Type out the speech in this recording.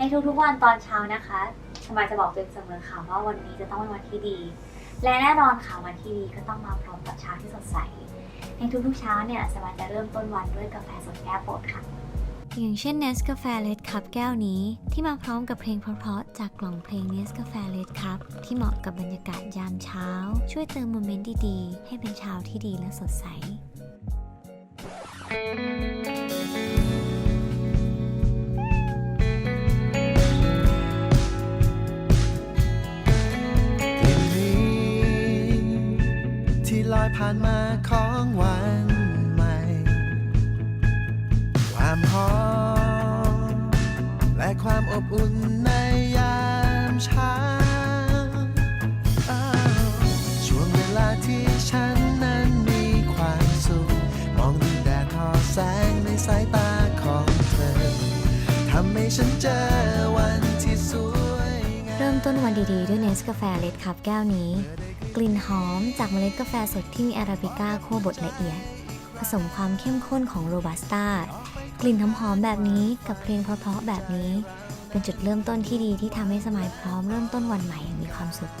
ในทุกๆวันตอนเช้านะคะสมายจะบอกตัวเองเสมอค่ะว่าวันนี้จะต้องเป็นวันที่ดี และแน่นอนค่ะวันที่ดีก็ต้องมาพร้อมกับเช้าที่สดใส ในทุกๆเช้าเนี่ยสมายจะเริ่มต้นวันด้วยกาแฟสดแก้วโปรดค่ะ อย่างเช่น Nescafe Red Cup แก้วนี้ ที่มาพร้อมกับเพลงเพราะๆจากกล่องเพลง Nescafe Red Cup ที่เหมาะกับบรรยากาศยามเช้า ช่วยเติมโมเมนต์ดีๆ ให้เป็นเช้าที่ดีและสดใส ผ่านมาของวันใหม่ ความหอมและความอบอุ่นในยามเช้าช่วงเวลาที่ฉันนั้นมีความสุข มองดูแดดทอแสงในสายตาของเธอ ทำให้ฉันเจอวันที่สวย เริ่มต้นวันดีๆด้วยเนสกาแฟเลดคัพแก้วนี้ กลิ่นหอมจากเมล็ดกาแฟสดที่มีอาราบิก้าคั่วบดละเอียด ผสมความเข้มข้นของโรบัสต้ากลิ่นหอมๆแบบนี้กับเพลงเพราะๆแบบนี้ เป็นจุดเริ่มต้นที่ดีที่ทำให้สมัยพร้อมเริ่มต้นวันใหม่อย่างมีความสุข